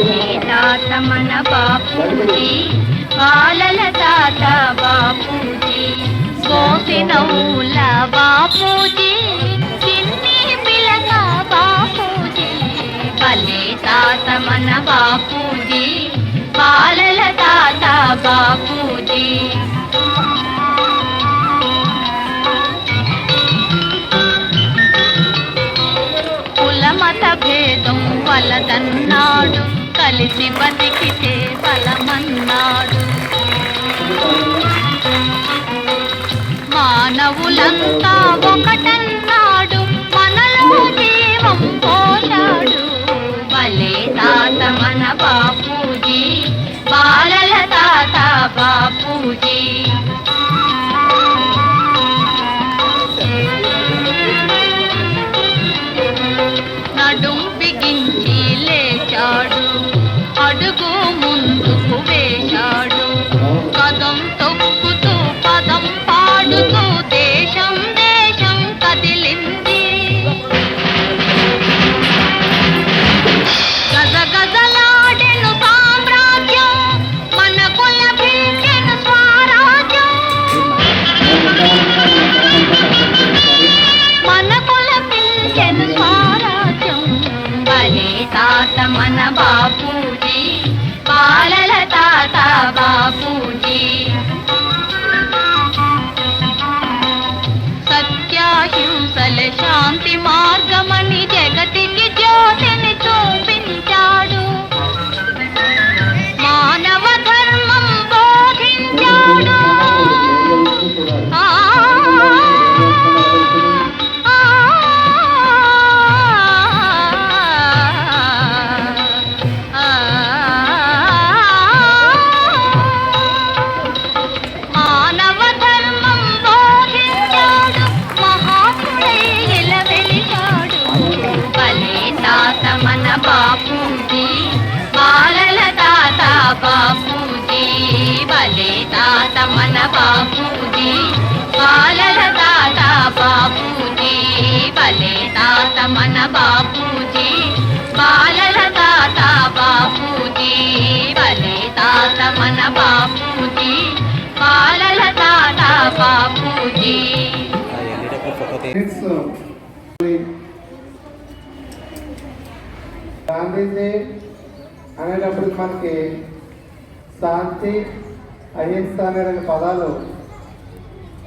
భలే తాత మన బాపూజీ బాలల తాత బాపూజీ గోపినౌల బాపూజీ చిన్ని పిలక బాపూజీ భలే తాత మన బాపూజీ బాలల తాత బాపూజీ. కులమత భేదం వలదన్నాడు. కలిసి బతికితే బలమన్నాడు. మానవులంతా ఒకటన్నాడు మనలో జీవం పోశాడు భలే తాత మన బాపూజీ బాలల తాత బాపూజీ. బాపూజీ పాలల తాత బాపూజీ భలే తాత మన బాపూజీ పాలల తాత బాపూజీ భలే తాత మన బాపూజీ పాలల తాత బాపూజీ. గాంధీజీ అనేటప్పటికి మనకి శాంతి అహింస అనే రెండు పదాలు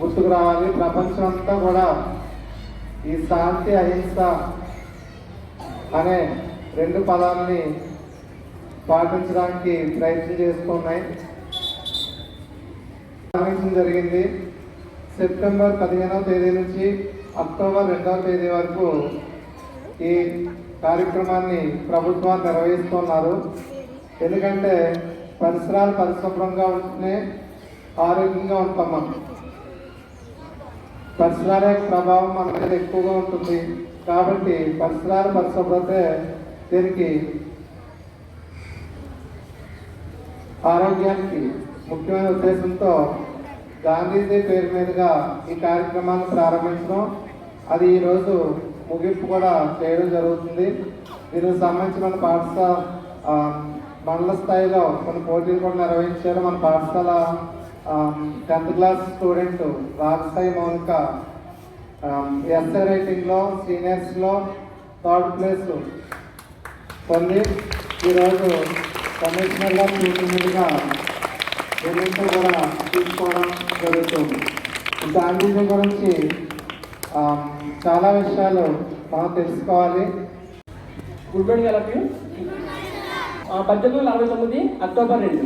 గుర్తుకు రావాలి. ప్రపంచం అంతా కూడా ఈ శాంతి అహింస అనే రెండు పదాలని పాటించడానికి ప్రయత్నం చేస్తున్నాయి. ప్రారంభించడం జరిగింది. సెప్టెంబర్ పదిహేనవ తేదీ నుంచి అక్టోబర్ రెండవ తేదీ వరకు ఈ కార్యక్రమాన్ని ప్రభుత్వాలు నిర్వహిస్తున్నారు. ఎందుకంటే పరిసరాలు పరిశుభ్రంగా ఉంటేనే ఆరోగ్యంగా ఉంటాం మనం. పరిసరాల యొక్క ప్రభావం మన మీద ఎక్కువగా ఉంటుంది. కాబట్టి పరిసరాల పరిశుభ్రత దీనికి ఆరోగ్యానికి ముఖ్యమైన ఉద్దేశంతో గాంధీజీ పేరు మీదుగా ఈ కార్యక్రమాన్ని ప్రారంభించడం అది ఈరోజు ముగింపు కూడా చేయడం జరుగుతుంది. దీనికి సంబంధించి మన పాఠశాల మండల స్థాయిలో కొన్ని పోటీలు కూడా నిర్వహించారు. మన పాఠశాల టెన్త్ క్లాస్ స్టూడెంట్ రాజస్థాయి మౌనిక ఎస్ఏ రైటింగ్లో సీనియర్స్లో థర్డ్ ప్లేస్ పొంది ఈరోజు కమిషనర్గా కూర్చున్నట్టుగా నిర్ణయం కూడా తీసుకోవడం జరుగుతుంది. గాంధీజీ గురించి చాలా విషయాలు మనం తెలుసుకోవాలి. గుడ్ మార్నింగ్ పద్దెనిమిది వందల అరవై తొమ్మిది అక్టోబర్ రెండు.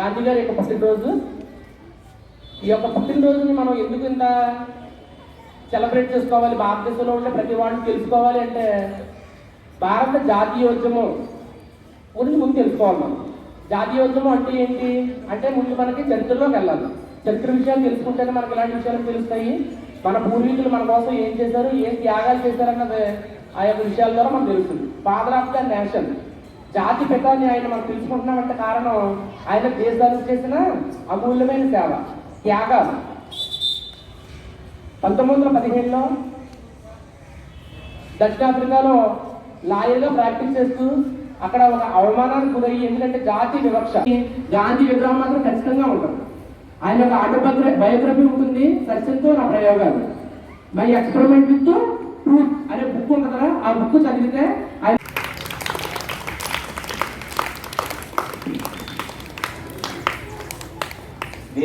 గాంధీ గారి యొక్క పుట్టినరోజు. ఈ యొక్క పుట్టినరోజుని మనం ఎందుకు ఇంత సెలబ్రేట్ చేసుకోవాలి? భారతదేశంలో ఉండే ప్రతి వాడిని తెలుసుకోవాలి అంటే భారత జాతీయోద్యమం. గురించి ముందు తెలుసుకోవాలి మనం. జాతీయోద్యమం అంటే ఏంటి? అంటే ముందు మనకి చరిత్రలోకి వెళ్ళాలి. చరిత్ర విషయాలు తెలుసుకుంటేనే మనకి ఇలాంటి విషయాలు తెలుస్తాయి. మన పూర్వీకులు మన కోసం ఏం చేశారు? ఏం త్యాగాలు చేశారన్నది ఆ యొక్క విషయాల ద్వారా మనకు తెలుస్తుంది. ఫాదర్ ఆఫ్ ద నేషన్ జాతి పితాన్ని ఆయన మనం తెలుసుకుంటున్నామంటే కారణం ఆయన దేశానికి చేసిన అమూల్యమైన సేవ త్యాగాలు. పంతొమ్మిది వందల పదిహేనులో దక్షిణాఫ్రికాలో లాయర్గా ప్రాక్టీస్ చేస్తూ అక్కడ ఒక అవమానానికి గురయ్యి. ఎందుకంటే జాతి వివక్ష. గాంధీ విగ్రహం మాత్రం ఖచ్చితంగా ఉంటుంది. ఆయన ఒక ఆటోబయోగ్రఫీ బయోగ్రఫీ ఉంటుంది. సత్యంతో నా ప్రయోగాలు. మై ఎక్స్పెరిమెంట్ విత్ ట్రూత్ అనే బుక్ ఉంటుందా కదా ఆ బుక్ చదివితే ఆయన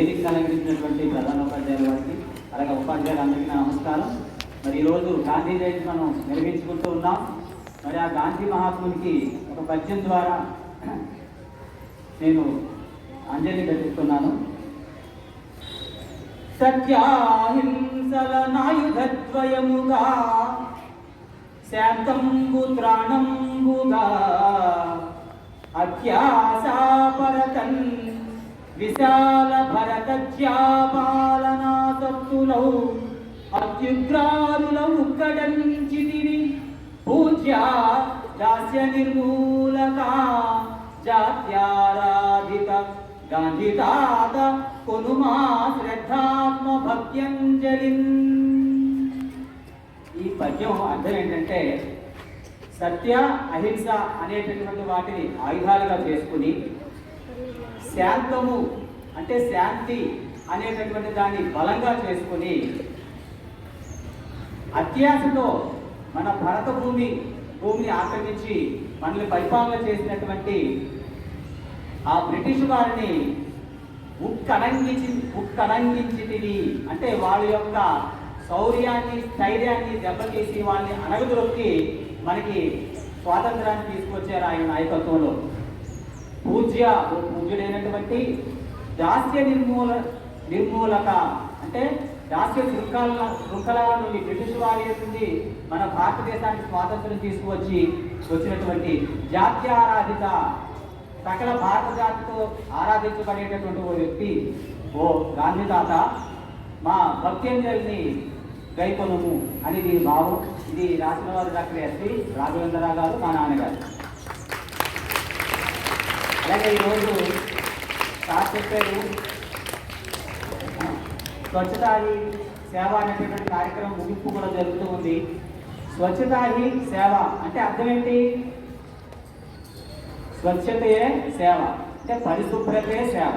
వేదిక అలంకరించినటువంటి ప్రధాన ఉపాధ్యాయుల వారికి అలాగే ఉపాధ్యాయులు అందరికీ నమస్కారం. మరి ఈరోజు గాంధీ జయంతి మనం నిర్వహించుకుంటూ ఉన్నాం. మరి ఆ గాంధీ మహాత్మునికి ఒక పద్యం ద్వారా నేను అంజలి ఘటిస్తున్నాను సత్యాహింసల నాయుధద్వయముగా శాంతంబు త్రాణంబుగా అత్యాశాపరతన్ విశాల భరతజ్యాపాలనా తప్పులౌ అత్యుగ్రారుల ఉక్కడంచితివి పూజ్య దాస్య నిర్మూలక జాత్యారాధిత గాంధీ తాత కొనుమా శ్రద్ధాత్మ భక్త్యంజలిన్ ఈ పద్యం అర్థం ఏంటంటే సత్య అహింస అనేటటువంటి వాటిని ఆయుధాలుగా చేసుకుని శాంతము అంటే శాంతి అనేటటువంటి దాన్ని బలంగా చేసుకుని అత్యాశతో మన భరత భూమి భూమిని ఆక్రమించి మనల్ని పరిపాలన చేసినటువంటి ఆ బ్రిటిష్ వారిని ఉక్కనంగించి ఉక్కనంగించితివి అంటే వాళ్ళ యొక్క శౌర్యాన్ని స్థైర్యాన్ని దెబ్బతీసి వాళ్ళని అణగదొక్కి మనకి స్వాతంత్రాన్ని తీసుకొచ్చారు ఆయన నాయకత్వంలో. పూజ్య పూజ్యుడైనటువంటి దాస్య నిర్మూల నిర్మూలక అంటే దాస్య శృంఖల శృంఖలాల నుండి బ్రిటిష్ వారి నుండి మన భారతదేశానికి స్వాతంత్రం తీసుకువచ్చి వచ్చినటువంటి జాత్యారాధిత సకల భారత జాతితో ఆరాధించబడేటటువంటి ఓ వ్యక్తి ఓ గాంధీ తాత మా భక్త్యంజలిని గైకొనము. అని దీని భావం. ఇది రాసిన వారు డాక్టర్ ఎస్వి రాఘవేంద్రరావు గారు మా నాన్నగారు. అలాగే ఈరోజు సార్ చెప్పారు. స్వచ్ఛతా హీ సేవ అనేటటువంటి కార్యక్రమం ముగింపు కూడా జరుగుతూ ఉంది. స్వచ్ఛతా హీ సేవ అంటే అర్థం ఏంటి? స్వచ్ఛతయే సేవ అంటే పరిశుభ్రతే సేవ.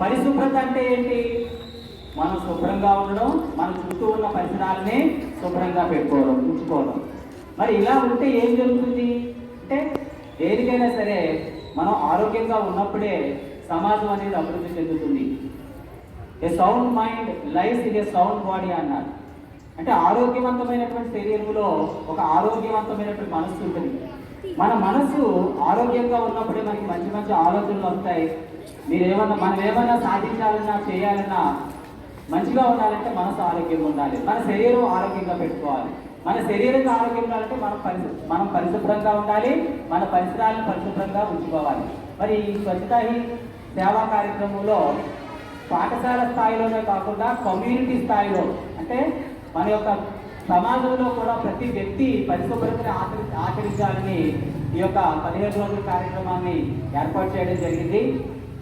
పరిశుభ్రత అంటే ఏంటి? మనం శుభ్రంగా ఉండడం మన చుట్టూ ఉన్న పరిసరాలని శుభ్రంగా పెట్టుకోవడం ఉంచుకోవడం. మరి ఇలా ఉంటే ఏం జరుగుతుంది? అంటే దేనికైనా సరే మనం ఆరోగ్యంగా ఉన్నప్పుడే సమాజం అనేది అభివృద్ధి చెందుతుంది. A sound mind life in a sound body అన్నారు. అంటే ఆరోగ్యవంతమైనటువంటి శరీరంలో ఒక ఆరోగ్యవంతమైనటువంటి మనస్సు ఉంటుంది. మన మనసు ఆరోగ్యంగా ఉన్నప్పుడే మనకి మంచి మంచి ఆలోచనలు వస్తాయి. మీరు ఏమన్నా మనం ఏమన్నా సాధించాలన్నా చేయాలన్నా మంచిగా ఉండాలంటే మనసు ఆరోగ్యంగా ఉండాలి. మన శరీరం ఆరోగ్యంగా పెట్టుకోవాలి. మన శరీరం ఆరోగ్యం కావాలంటే మనం పరిశు మనం పరిశుభ్రంగా ఉండాలి మన పరిసరాలను పరిశుభ్రంగా ఉంచుకోవాలి. మరి ఈ స్వచ్ఛతా హీ సేవా కార్యక్రమంలో పాఠశాల స్థాయిలోనే కాకుండా కమ్యూనిటీ స్థాయిలో అంటే మన యొక్క సమాజంలో కూడా ప్రతి వ్యక్తి పరిశుభ్రతని ఆచరి ఆచరించాలని ఈ యొక్క పదిహేను రోజుల కార్యక్రమాన్ని ఏర్పాటు చేయడం జరిగింది.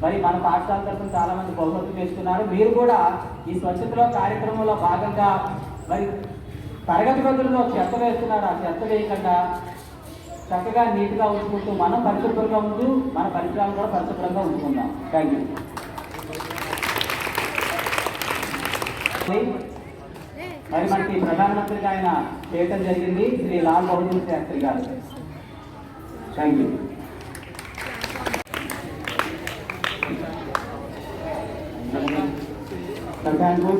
మరి మన పాఠశాల తరఫున చాలామంది బహుమతులు తీసుకున్నారు మీరు కూడా ఈ స్వచ్ఛతలో కార్యక్రమంలో భాగంగా మరి తరగతి గదుల్లో చెత్త వేస్తున్నారు ఆ చెత్త వేయకుండా చక్కగా నీట్గా ఉంచుకుంటూ మనం పరిశుభ్రంగా ఉంటూ మన పరిసరాలు కూడా పరిశుభ్రంగా ఉంచుకుందాం. థ్యాంక్ యూ మరి మనకి ప్రధానమంత్రిగా ఆయన చేయటం జరిగింది. శ్రీ లాల్ బహదూర్ శాస్త్రి గారు. థ్యాంక్ యూ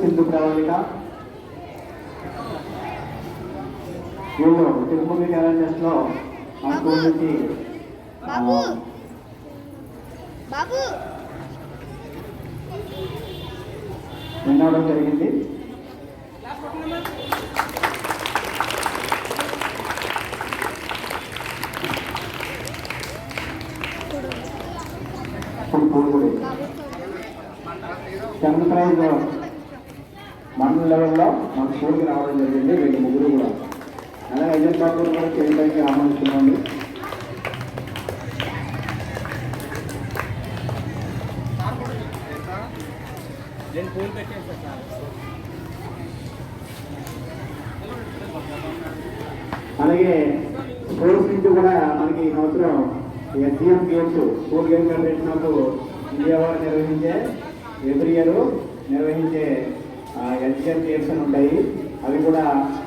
సింధు ప్రణాళిక వీళ్ళు తిరుపతి క్యాలెండర్స్లో స్కూల్ నుంచి ఆ, బాబు! బాబు విన్ అవ్వడం జరిగింది సెకండ్ ప్రైజ్. మండల లెవెల్లో మన స్కూల్కి రావడం జరిగింది వీళ్ళు ముగ్గురు కూడా. అలాగే అజయ్ బాబు కూడా చేయడానికి ఆహ్వానిస్తున్నాను నేను ఫోన్ పెట్టేస్తా అలాగే స్పోర్ట్స్ నుంచి కూడా మనకి ఈ సంవత్సరం SDM games school game federation of India వారు నిర్వహించే ఎవ్రీ ఇయర్ నిర్వహించే ఎస్డిఎం గేమ్స్ అని ఉంటాయి. అవి కూడా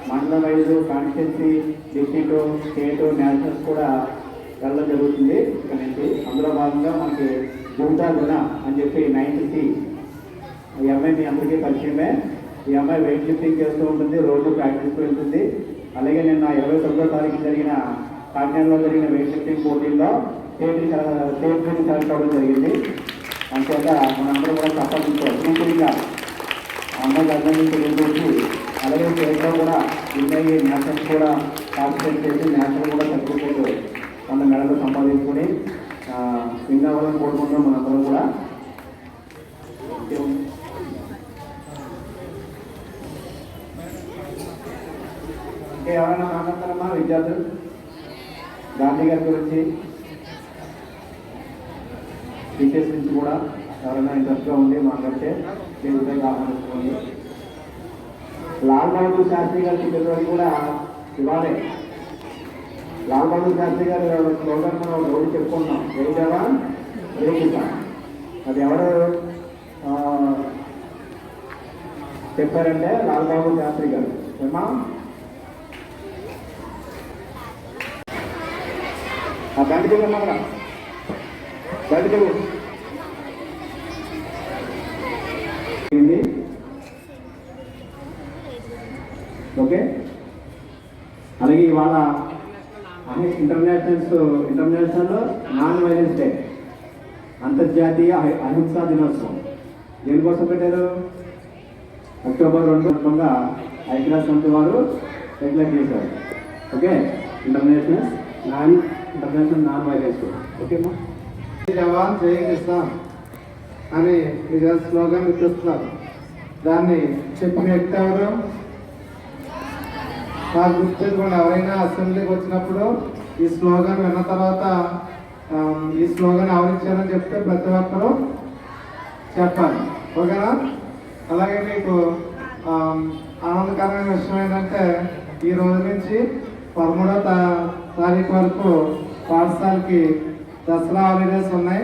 mandal wise constituency district state nationals కూడా వెళ్ళడం జరుగుతుంది ఇక్కడ నుంచి. అందులో భాగంగా మనకి గుంటా గుణ అని చెప్పి నైన్త్ సి ఈ అమ్మాయి మీ అందరికీ పరిచయమే. ఈ అమ్మాయి వెయిట్ లిఫ్టింగ్ చేస్తూ ఉంటుంది రోజు ప్రాక్టీస్ వెళ్తుంది. అలాగే నిన్న ఇరవై తొమ్మిదో తారీఖు జరిగిన కాకినాడలో జరిగిన వెయిట్ లిఫ్టింగ్ పోటీల్లో స్టేట్ స్టేట్ నుంచి సెలెక్ట్ అవ్వడం జరిగింది. అంతేత మనందరూ కూడా తప్పకుండా అభినందనగా అమ్మాయికి అందరినీ తెలియజేసి అలాగే స్టేట్లో కూడా ఉన్నాయి నేషనల్స్ కూడా పార్టిసిపేట్ చేసి నేషనల్ కూడా సర్టిఫికేట్ వంద మెడలు సంపాదించుకొని విన్ అవ్వాలని కోరుకుంటున్నాం మనందరం కూడా. ఇంకా ఎవరైనా మాట్లాడతారమ్మా విద్యార్థులు? గాంధీ గారి గురించి టీచర్స్ నుంచి కూడా ఎవరైనా ఇంట్రెస్ట్గా ఉండి మాట్లాడితే మీ ఉదయం ఆహ్వానించుకోండి లాల్ బహదూర్ శాస్త్రి గారి పిల్లలు కూడా ఇవ్వాలి లాల్ బహదూర్ శాస్త్రి గారు స్లోగన్ మనం రోజు చెప్పుకున్నాం జై జవాన్ జై అది ఎవరు చెప్పారంటే లాల్ బహదూర్ శాస్త్రి గారు. ఏమా ఆ బయటకు వెళ్ళమ్మా బయటకు వెళ్ళు. ఏంది? ఓకే. అలాగే ఇవాళ internationals international non violence day అంతర్జాతీయ అహింసా దినోత్సవం. దేనికోసం పెట్టారు? అక్టోబర్ రెండు సందర్భంగా ఐక్యరాజ్య సమితి వారు డిక్లేర్ చేశారు. Okay. International non international non violence ఓకేమా జవాన్ జై కిసాన్ అని నిజ స్లోగన్ ఇస్తున్నారు దాన్ని చెప్పిన వ్యక్తి ఎవరు? నాకు గుర్తుపెట్టుకోండి ఎవరైనా అసెంబ్లీకి వచ్చినప్పుడు ఈ స్లోగన్ విన్న తర్వాత ఈ స్లోగన్ ఎవరిచ్చారని చెప్తే ప్రతి ఒక్కరూ చెప్పాలి. ఓకేనా? అలాగే మీకు ఆనందకరమైన విషయం ఏంటంటే ఈ రోజు నుంచి పదమూడో తారీఖు వరకు పాఠశాలకి దసరా హాలిడేస్ ఉన్నాయి.